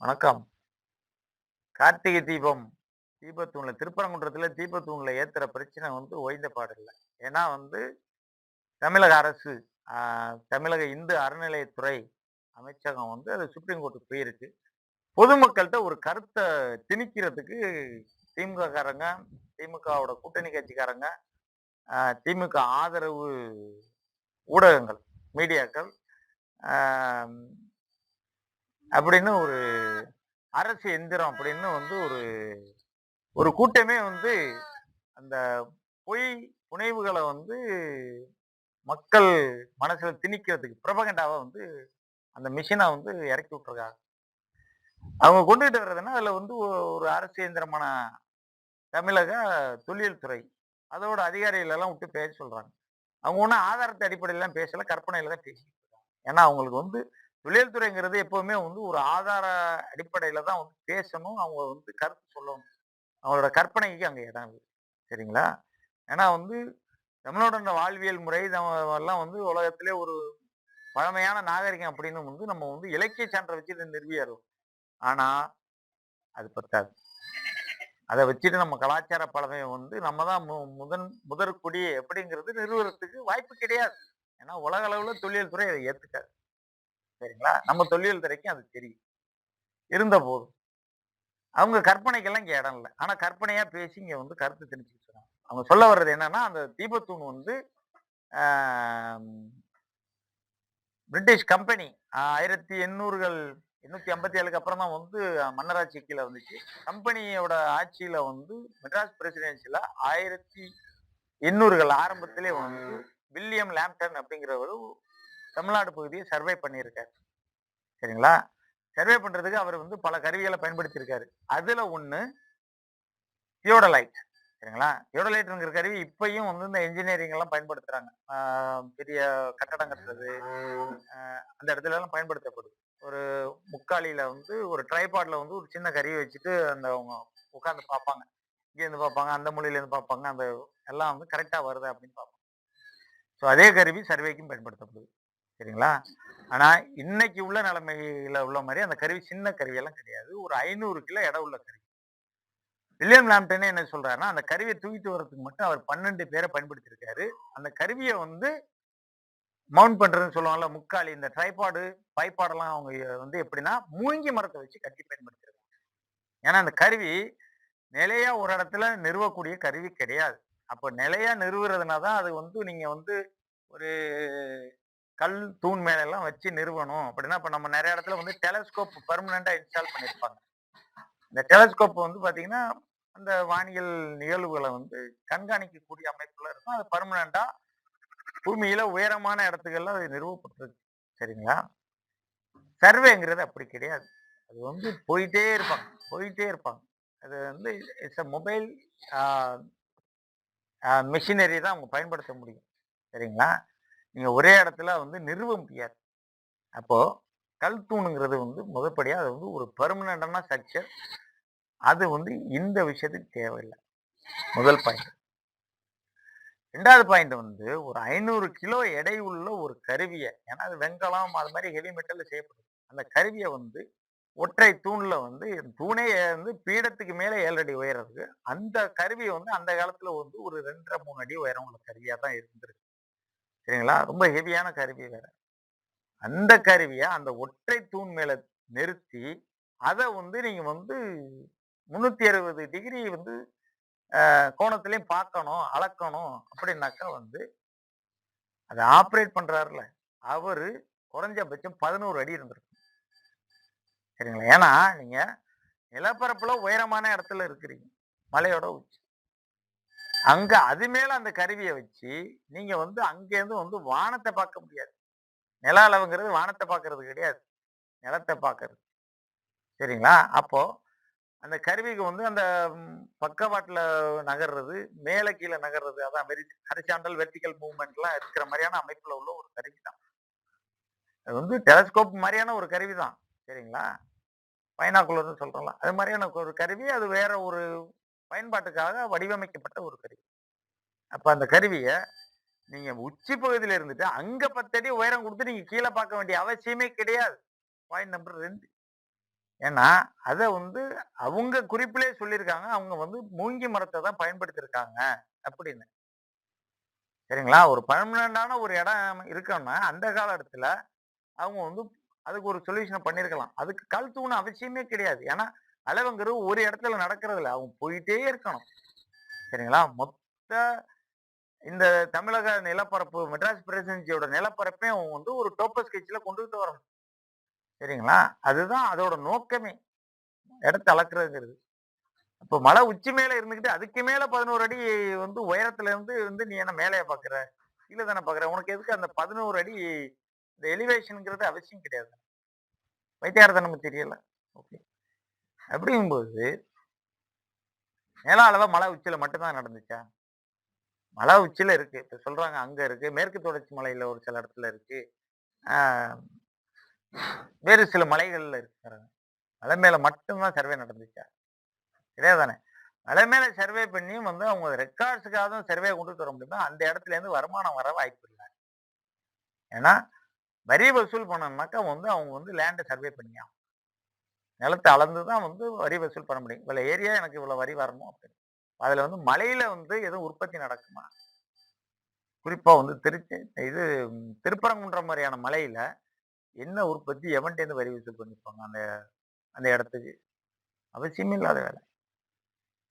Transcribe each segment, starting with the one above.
வணக்கம். கார்த்திகை தீபம் தீபத்தூண்ல திருப்பரங்குன்றத்துல தீபத்தூண்ல ஏத்துற பிரச்சனை வந்து ஓய்ந்த பாடில்லை ஏன்னா வந்து தமிழக அரசு தமிழக இந்து அறநிலையத்துறை அமைச்சகம் வந்து அது சுப்ரீம் கோர்ட்டுக்கு போயிருக்கு. பொதுமக்கள்கிட்ட ஒரு கருத்தை திணிக்கிறதுக்கு திமுககாரங்க திமுகவோட கூட்டணி கட்சிக்காரங்க திமுக ஆதரவு ஊடகங்கள் மீடியாக்கள் அப்படின்னு ஒரு அரசு எந்திரம் அப்படின்னு வந்து ஒரு ஒரு கூட்டமே வந்து அந்த பொய் புனைவுகளை வந்து மக்கள் மனசுல திணிக்கிறதுக்கு பிரபகண்டாவை வந்து அந்த மிஷினை வந்து இறக்கி விட்டுருக்காங்க. அவங்க கொண்டுகிட்டு வர்றதுன்னா அதில் வந்து ஒரு அரசு இயந்திரமான தமிழக தொழில் துறை. அதோட அதிகாரிகளெல்லாம் விட்டு பேச சொல்றாங்க. அவங்க ஒன்றும் ஆதாரத்தை அடிப்படையிலாம் பேசலை கற்பனையில தான் பேசிட்டு இருக்காங்க. ஏன்னா அவங்களுக்கு வந்து தொழில் துறைங்கிறது எப்பவுமே வந்து ஒரு ஆதார அடிப்படையில தான் வந்து பேசணும் அவங்க வந்து கருத்து சொல்லணும். அவங்களோட கற்பனைக்கு அங்க இடம் இல்லை. சரிங்களா? ஏன்னா வந்து தமிழோட வாழ்வியல் முறை நம்ம எல்லாம் வந்து உலகத்திலே ஒரு பழமையான நாகரிகம் அப்படின்னு வந்து நம்ம வந்து இலக்கிய சான்றை வச்சு இதை ஆனா அது பத்தாது. அதை வச்சுட்டு நம்ம கலாச்சார பழமையை வந்து நம்ம தான் மு- முதன் முதற்குடி எப்படிங்கிறது நிறுவனத்துக்கு வாய்ப்பு கிடையாது. ஏன்னா உலக அளவுல தொழில் துறை அதை ஏற்றுக்காது சரிங்களா? நம்ம தொழில் துறைக்கும் அது தெரியும். இருந்த போதும் அவங்க கற்பனைக்கெல்லாம் இங்க இடம் இல்லை. ஆனா கற்பனையா பேசி இங்க வந்து கருத்து திணிச்சுட்டு அவங்க சொல்ல வர்றது என்னன்னா அந்த தீபத்தூண் வந்து பிரிட்டிஷ் கம்பெனி ஆயிரத்தி எண்ணூறுகள் எண்ணூத்தி ஐம்பத்தி ஏழுக்கு அப்புறம் தான் வந்து மன்னராட்சி கீழே வந்துச்சு. கம்பெனியோட ஆட்சியில வந்து மெட்ராஸ் பிரசிடென்சில ஆயிரத்தி எண்ணூறுகள் ஆரம்பத்திலே வந்து வில்லியம் லாம்ப்டன் அப்படிங்கிறவர் தமிழ்நாடு பகுதியை சர்வே பண்ணியிருக்காரு. சரிங்களா? சர்வே பண்றதுக்கு அவர் வந்து பல கருவிகளை பயன்படுத்தியிருக்காரு. அதுல ஒன்று தியோடலைட் சரிங்களா? தியோடலைட்ங்கிற கருவி இப்பயும் வந்து இந்த இன்ஜினியரிங் எல்லாம் பயன்படுத்துறாங்க. பெரிய கட்டடம் கட்டுறது அந்த இடத்துல எல்லாம் பயன்படுத்தப்படுது. ஒரு முக்காலியில வந்து ஒரு ட்ரைபாட்ல வந்து ஒரு சின்ன கருவி வச்சுட்டு அந்த அவங்க உட்காந்து பார்ப்பாங்க. இங்கேருந்து பார்ப்பாங்க அந்த மொழியிலேருந்து பார்ப்பாங்க அந்த எல்லாம் வந்து கரெக்டாக வருதா அப்படின்னு பார்ப்பாங்க. ஸோ அதே கருவி சர்வேக்கும் பயன்படுத்தப்படுது. சரிங்களா? ஆனா இன்னைக்கு உள்ள நிலைமையில உள்ள மாதிரி அந்த கருவி சின்ன கருவியெல்லாம் கிடையாது. ஒரு ஐநூறு கிலோ எடை உள்ள கருவி. வில்லியம் லாம்டனே என்ன சொல்றாருன்னா அந்த கருவியை தூக்கிட்டு வர்றதுக்கு மட்டும் அவர் பன்னெண்டு பேரை பயன்படுத்தியிருக்காரு. அந்த கருவியை வந்து மவுண்ட் பண்றதுன்னு சொல்லுவாங்கல்ல முக்காலி இந்த ட்ரைபாடு பைப்பாடெல்லாம் அவங்க வந்து எப்படின்னா மூங்கி மரத்தை வச்சு கட்டி பயன்படுத்திருக்காங்க ஏன்னா அந்த கருவி நிலையா ஒரு இடத்துல நிறுவக்கூடிய கருவி கிடையாது. அப்போ நிலையா நிறுவுறதுனா தான் அது வந்து நீங்க வந்து ஒரு கல் தூண் மேல எல்லாம் வச்சு நிறுவனம் அப்படின்னா இப்ப நம்ம நிறைய இடத்துல வந்து டெலஸ்கோப் பர்மனண்டா இன்ஸ்டால் பண்ணியிருப்பாங்க இந்த டெலஸ்கோப் வந்து பாத்தீங்கன்னா அந்த வானியல் நிகழ்வுகளை வந்து கண்காணிக்கக்கூடிய அமைப்புல இருக்கும். அது பர்மனண்டா பூமியில உயரமான இடத்துக்கெல்லாம் அது நிறுவப்பட்டிருக்கு. சரிங்களா? சர்வேங்கிறது அப்படி கிடையாது. அது வந்து போயிட்டே இருப்பாங்க. போயிட்டே இருப்பாங்க. அது வந்து இட்ஸ் அ மொபைல் மிஷினரி தான் அவங்க பயன்படுத்த முடியும். சரிங்களா? நீங்க ஒரே இடத்துல வந்து நிறுவ முடியாது. அப்போ கல் தூணுங்கிறது வந்து முதற்படியா அது வந்து ஒரு பர்மனண்டான ஸ்ட்ரக்சர் அது வந்து இந்த விஷயத்துக்கு தேவையில்லை. முதல் பாயிண்ட் ரெண்டாவது பாயிண்ட் வந்து ஒரு ஐநூறு கிலோ எடை உள்ள ஒரு கருவியை ஏன்னா அது வெங்கலம் அது மாதிரி ஹெவி செய்யப்படுது அந்த கருவியை வந்து ஒற்றை தூண்ல வந்து தூணே வந்து பீடத்துக்கு மேலே ஏழு அடி உயரத்துக்கு அந்த கருவி வந்து அந்த காலத்துல வந்து ஒரு ரெண்டரை மூணு அடி உயரம் உள்ள கருவியா தான் இருந்திருக்கு. சரிங்களா? ரொம்ப ஹெவியான கருவி வேற. அந்த கருவியை அந்த ஒற்றை தூண் மேல நிறுத்தி அதை வந்து நீங்க வந்து முன்னூத்தி அறுபது டிகிரி வந்து கோணத்திலையும் பார்க்கணும் அளக்கணும் அப்படின்னாக்கா வந்து அதை ஆப்ரேட் பண்றாருல. அவரு குறைஞ்சபட்சம் பதினோரு அடி இருந்திருக்கும். சரிங்களா? ஏன்னா நீங்க நிலப்பரப்புல உயரமான இடத்துல இருக்கிறீங்க. மலையோட உச்சி. அங்க அது மேல அந்த கருவியை வச்சு நீங்க வந்து அங்கேருந்து வந்து வானத்தை பார்க்க முடியாது. நில அளவுங்கிறது வானத்தை பார்க்கறது கிடையாது. நிலத்தை பார்க்கறது. சரிங்களா? அப்போ அந்த கருவிக்கு வந்து அந்த பக்கவாட்டில் நகர்றது மேலே கீழே நகர்றது அதான் வெரி ஹரிசாண்டல் வெர்டிக்கல் மூவ்மெண்ட்லாம் இருக்கிற மாதிரியான அமைப்பில் உள்ள ஒரு கருவி தான். அது வந்து டெலஸ்கோப் மாதிரியான ஒரு கருவி தான். சரிங்களா? பைனாக்குலர்னு சொல்கிறோம்ல அது மாதிரியான ஒரு கருவி அது வேற ஒரு பயன்பாட்டுக்காக வடிவமைக்கப்பட்ட ஒரு கருவி அப்போ அந்த கருவியை நீங்க உச்சி பகுதியில இருந்துட்டு அங்க பத்தடி உயரம் கொடுத்து நீங்க கீழே பார்க்க வேண்டிய அவசியமே கிடையாது பாயிண்ட் நம்பர் ரெண்டு ஏன்னா அதை வந்து அவங்க குறிப்பிலே சொல்லியிருக்காங்க. அவங்க வந்து மூங்கி மரத்தை தான் பயன்படுத்தியிருக்காங்க அப்படின்னு. சரிங்களா? ஒரு பர்மனண்டான ஒரு இடம் இருக்கணும்னா அந்த காலகட்டத்துல அவங்க வந்து அதுக்கு ஒரு சொல்யூஷனை பண்ணியிருக்கலாம். அதுக்கு கல் தூண் அவசியமே கிடையாது. ஏன்னா, அளவுங்கிறது ஒரு இடத்துல நடக்கிறதில்ல. அவங்க போயிட்டே இருக்கணும். சரிங்களா? மொத்த இந்த தமிழக நிலப்பரப்பு மெட்ராஸ் பிரசிடென்சியோட நிலப்பரப்பையும் அவங்க வந்து ஒரு டோப்பஸ் ஸ்கெட்ச்ல கொண்டுட்டு வரணும். சரிங்களா? அதுதான் அதோட நோக்கமே. இடத்த அளக்குறதுங்கிறது. அப்போ மலை உச்சி மேல இருந்துக்கிட்டு அதுக்கு மேல 11 அடி வந்து உயரத்துல இருந்து வந்து நீ என்ன மேலேயே பார்க்குற? கீழே தானே பார்க்குற? உனக்கு எதுக்கு அந்த 11 அடி இந்த எலிவேஷனுங்கிறது அவசியம் கிடையாது. பைத்தியக்காரத்தனம் தெரியல. ஓகே. அப்படிங்கும்போது நில அளவா மலை உச்சியில மட்டும்தான் நடந்துச்சா? மலை உச்சியில இருக்கு. இப்ப சொல்றாங்க அங்க இருக்கு. மேற்கு தொடர்ச்சி மலையில ஒரு சில இடத்துல இருக்கு. வேறு சில மலைகள்ல இருக்கிறாங்க மலை மேல மட்டும்தான் சர்வே நடந்துச்சா? கிடையாது தானே. மலை மேல சர்வே பண்ணியும் வந்து அவங்க ரெக்கார்ட்ஸுக்காக தான் சர்வே கொண்டு வர முடியுமா? அந்த இடத்துல இருந்து வருமானம் வர வாய்ப்பு இல்லை ஏன்னா, வரி வசூல் பண்ணணும்னாக்கா வந்து அவங்க வந்து லேண்டை சர்வே பண்ணியாகணும். நிலத்தை அளந்து தான் வந்து வரி வசூல் பண்ண முடியும். இவ்வளோ ஏரியா எனக்கு இவ்வளோ வரி வரணும் அப்படின்னு. அதில் வந்து மலையில வந்து எதுவும் உற்பத்தி நடக்குமா? குறிப்பாக வந்து திருச்சி இது திருப்பரங்குன்ற மாதிரியான மலையில என்ன உற்பத்தி எவன்ட்டேருந்து வரி வசூல் பண்ணிப்பாங்க அந்த அந்த இடத்துக்கு? அவசியமே இல்லாத வேலை.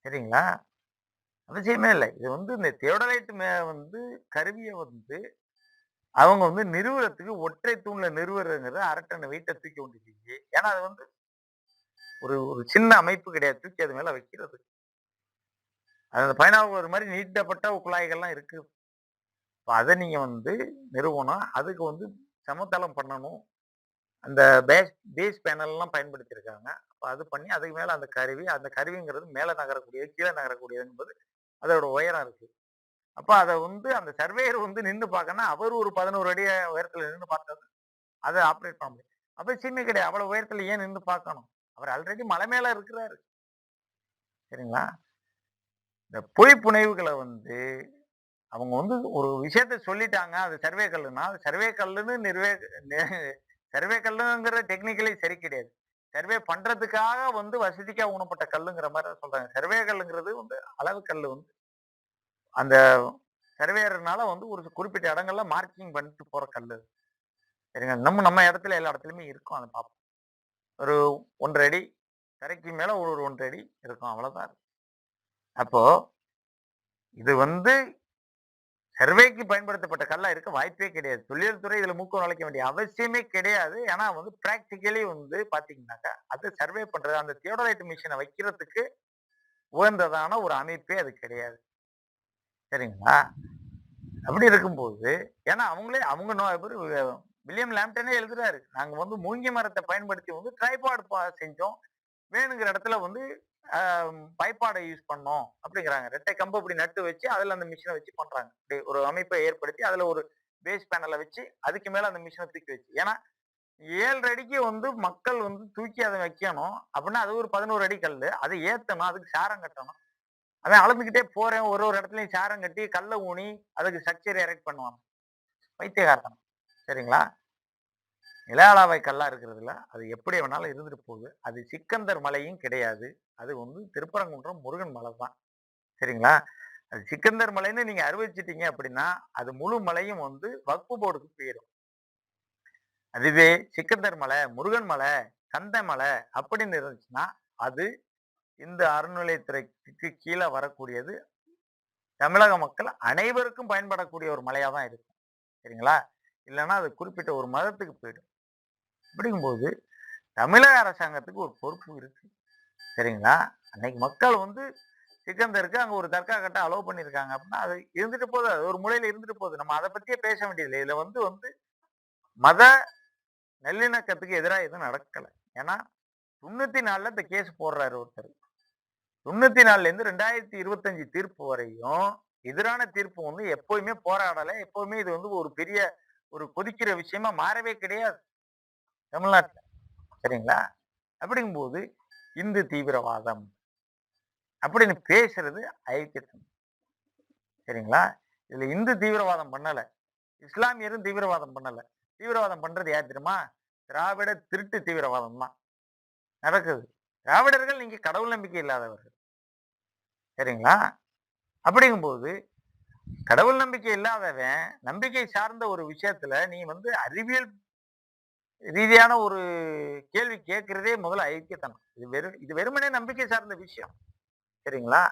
சரிங்களா? அவசியமே இல்லை இது வந்து இந்த தியோடலைட் மே வந்து கருவியை வந்து அவங்க வந்து நிறுவனத்துக்கு ஒற்றை தூணில் நிறுவனங்கிறத அரட்டனை வீட்டை தூக்கி கொண்டு ஏன்னா அது வந்து ஒரு ஒரு சின்ன அமைப்பு கிடையாது. தூக்கி அது மேல வைக்கிறது. அந்த பயனாக ஒரு மாதிரி நீட்டப்பட்ட குழாய்கள்லாம் இருக்கு. இப்ப அதை நீங்க வந்து நிறுவனம். அதுக்கு வந்து சமதளம் பண்ணணும். அந்த பேஸ் பேஸ் பேனல்லாம் பயன்படுத்தியிருக்காங்க. அப்போ அது பண்ணி அதுக்கு மேலே அந்த கருவி, அந்த கருவிங்கிறது மேலே நகரக்கூடியது, கீழே நகரக்கூடியது என்பது அதோட உயரம் இருக்கு. அப்போ அதை வந்து அந்த சர்வேயர் வந்து நின்று பார்க்கன்னா, அவர் ஒரு 11 அடி உயரத்தில் நின்று பார்த்தது அதை ஆப்ரேட் பண்ண முடியும். அவசியமே கிடையாது. அவ்வளோ உயரத்தில் ஏன் நின்று பார்க்கணும்? அவர் ஆல்ரெடி மலை மேல இருக்கிறாரு. சரிங்களா? இந்த பொய் புனைவுகளை வந்து அவங்க வந்து ஒரு விஷயத்த சொல்லிட்டாங்க. அது சர்வே கல்லுன்னா, சர்வே கல்லுன்னு நிர்வே நெ சர்வே கல்லுங்கிற டெக்னிக்கலி சரி கிடையாது. சர்வே பண்றதுக்காக வந்து வசதிக்காக ஊனப்பட்ட கல்லுங்கிற மாதிரி தான் சொல்றாங்க. சர்வே கல்லுங்கிறது வந்து அளவு கல் வந்து அந்த சர்வேயர்னால வந்து ஒரு குறிப்பிட்ட இடங்கள்ல மார்க்கிங் பண்ணிட்டு போற கல் சரிங்க. நம்ம நம்ம இடத்துல எல்லா இடத்துலையுமே இருக்கும். அதை பார்ப்போம். ஒரு 1 1/2 அடி தரைக்கு மேலே ஒரு 1 1/2 அடி இருக்கும். அவ்வளோதான் அப்போது அப்போ இது வந்து சர்வேக்கு பயன்படுத்தப்பட்ட கல்லாக இருக்க வாய்ப்பே கிடையாது. தொல்லியல் துறை இதுல நுழைக்க வேண்டிய அவசியமே கிடையாது. ஏன்னா வந்து ப்ராக்டிக்கலி வந்து பார்த்தீங்கன்னாக்கா, அது சர்வே பண்ணுறது அந்த தியோடலைட் மிஷினை வைக்கிறதுக்கு உகந்ததான ஒரு அமைப்பே அது கிடையாது. சரிங்களா? அப்படி இருக்கும்போது ஏன்னா அவங்களே அவங்க நோய் வில்லியம் லேம்டனே எழுதுறாரு. நாங்க வந்து மூங்கி மரத்தை பயன்படுத்தி வந்து ட்ரைபாடு செஞ்சோம். வேணுங்கிற இடத்துல வந்து பைப்பாடை யூஸ் பண்ணோம் அப்படிங்கிறாங்க. ரெட்டை கம்பு இப்படி நட்டு வச்சு, அதுல அந்த மிஷினை வச்சு பண்றாங்க. இப்படி ஒரு அமைப்பை ஏற்படுத்தி, அதுல ஒரு பேஸ் பேனலை வச்சு, அதுக்கு மேல அந்த மிஷினை தூக்கி வச்சு. ஏன்னா 7 அடிக்கு வந்து மக்கள் வந்து தூக்கி அதை வைக்கணும். அப்படின்னா அது ஒரு 11 அடி கல்லு. அதை ஏத்தணும். அதுக்கு சாரம் கட்டணும். அவன் அளந்துக்கிட்டே போறேன். ஒரு ஒரு இடத்துலயும் சாரம் கட்டி, கல்ல ஊனி, அதுக்கு ஸ்ட்ரக்சர் எரெக்ட் பண்ணுவான். பைத்தியக்காரத்தனம். சரிங்களா? நில கல்லாக கல்லா இருக்கிறதுல, அது எப்படி வேணாலும் இருந்துட்டு போகுது. அது சிக்கந்தர் மலையும் கிடையாது. அது வந்து திருப்பரங்குன்றம் முருகன் மலை தான். சரிங்களா? அது சிக்கந்தர் மலைன்னு நீங்க அறிவிச்சிட்டீங்க அப்படின்னா, அது முழு மலையும் வந்து வக்பு போர்டுக்கு போயிரும். அதுவே சிக்கந்தர் மலை, முருகன் மலை, கந்த மலை அப்படின்னு இருந்துச்சுன்னா, அது இந்த அறநிலையத்துறைக்கு கீழே வரக்கூடியது. தமிழக மக்கள் அனைவருக்கும் பயன்படக்கூடிய ஒரு மலையா தான் இருக்கும். சரிங்களா? இல்லைன்னா அது குறிப்பிட்ட ஒரு மதத்துக்கு போயிடும். அப்படிங்கும்போது தமிழக அரசாங்கத்துக்கு ஒரு பொறுப்பு இருக்கு. சரிங்களா? அன்னைக்கு மக்கள் வந்து சிக்கந்தருக்கு அங்க ஒரு தர்கா கட்ட அலோவ் பண்ணியிருக்காங்க அப்படின்னா, அது இருந்துட்டு போகுது. அது ஒரு முறையில் இருந்துட்டு போகுது. நம்ம அதை பற்றியே பேச வேண்டியதில்லை இதில் வந்து வந்து மத நல்லிணக்கத்துக்கு எதிரா எதுவும் நடக்கல. ஏன்னா 94ல இந்த கேஸ் போடுறாரு ஒருத்தர். 94ல இருந்து 2025 தீர்ப்பு வரையும் எதிரான தீர்ப்பு வந்து எப்பவுமே போராடலை எப்போவுமே இது வந்து ஒரு பெரிய ஒரு கொதிக்கிற விஷயமா மாறவே கிடையாது. தமிழ்நாட்டுல. சரிங்களா? அப்படிங்கும்போது இந்து தீவிரவாதம் அப்படின்னு பேசுறது அயோக்கியத்தனம். சரிங்களா? இதுல இந்து தீவிரவாதம் பண்ணல. இஸ்லாமியரும் தீவிரவாதம் பண்ணல. தீவிரவாதம் பண்றது யார் தெரியுமா? திராவிட திருட்டு தீவிரவாதம் தான். நடக்குது திராவிடர்கள் நீங்க கடவுள் நம்பிக்கை இல்லாதவர்கள் சரிங்களா அப்படிங்கும்போது கடவுள் நம்பிக்கை இல்லாதவன் நம்பிக்கை சார்ந்த ஒரு விஷயத்துல நீ வந்து அறிவியல் ரீதியான ஒரு கேள்வி கேட்கறதே முதல்ல ஐக்கியத்தனம். இது வெறும் இது வெறுமனே நம்பிக்கை சார்ந்த விஷயம். சரிங்களா?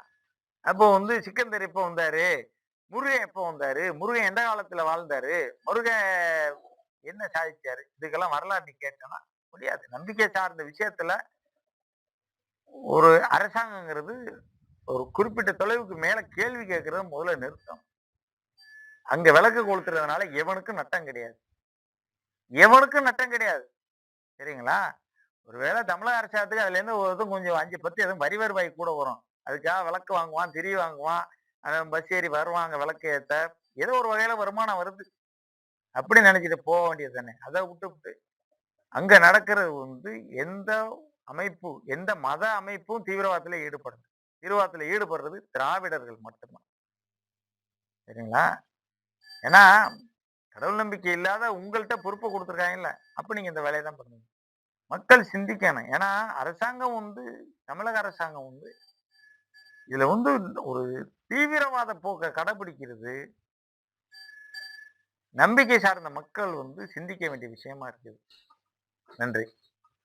அப்போ வந்து சிக்கந்தர் எப்போ வந்தாரு? முருகன் எப்போ வந்தாரு? முருகன் எந்த காலத்துல வாழ்ந்தாரு? முருகன் என்ன சாதிச்சாரு? இதுக்கெல்லாம் வரலாறு நீ முடியாது. நம்பிக்கை சார்ந்த விஷயத்துல ஒரு அரசாங்கங்கிறது ஒரு குறிப்பிட்ட தொலைவுக்கு மேல கேள்வி கேட்கறத முதல்ல நிறுத்தம். அங்க விளக்கு கொளுத்துறதுனால எவனுக்கும் நட்டம் கிடையாது. எவனுக்கும் நட்டம் கிடையாது. சரிங்களா? ஒருவேளை தமிழக அரசாங்கத்துக்கு அதுல இருந்து ஒரு கொஞ்சம் அஞ்சு பத்து எதுவும் வரி வருவாய் கூட வரும். அதுக்காக விளக்கு வாங்குவான் திரி வாங்குவான். அந்த பஸ் ஏறி வருவாங்க விளக்கு ஏத்த. ஏதோ ஒரு வகையில வருமானம் வருது. அப்படி நினைச்சிட்டு போக வேண்டியது தானே. அதை விட்டு விட்டு அங்க நடக்கிறது வந்து எந்த அமைப்பு எந்த மத அமைப்பும் தீவிரவாதத்துல ஈடுபடுது தீவிரவாதத்தில் ஈடுபடுறது திராவிடர்கள் மட்டும்தான். சரிங்களா? ஏன்னா கடவுள் நம்பிக்கை இல்லாத உங்கள்கிட்ட பொறுப்பை கொடுத்துருக்காங்கல்ல அப்ப நீங்க இந்த வேலையை தான் பண்ணுவீங்க. மக்கள் சிந்திக்கணும். ஏன்னா அரசாங்கம் வந்து தமிழக அரசாங்கம் வந்து இதுல வந்து ஒரு தீவிரவாத போக்கை கடைபிடிக்கிறது நம்பிக்கை சார்ந்த மக்கள் வந்து சிந்திக்க வேண்டிய விஷயமா இருக்குது. நன்றி.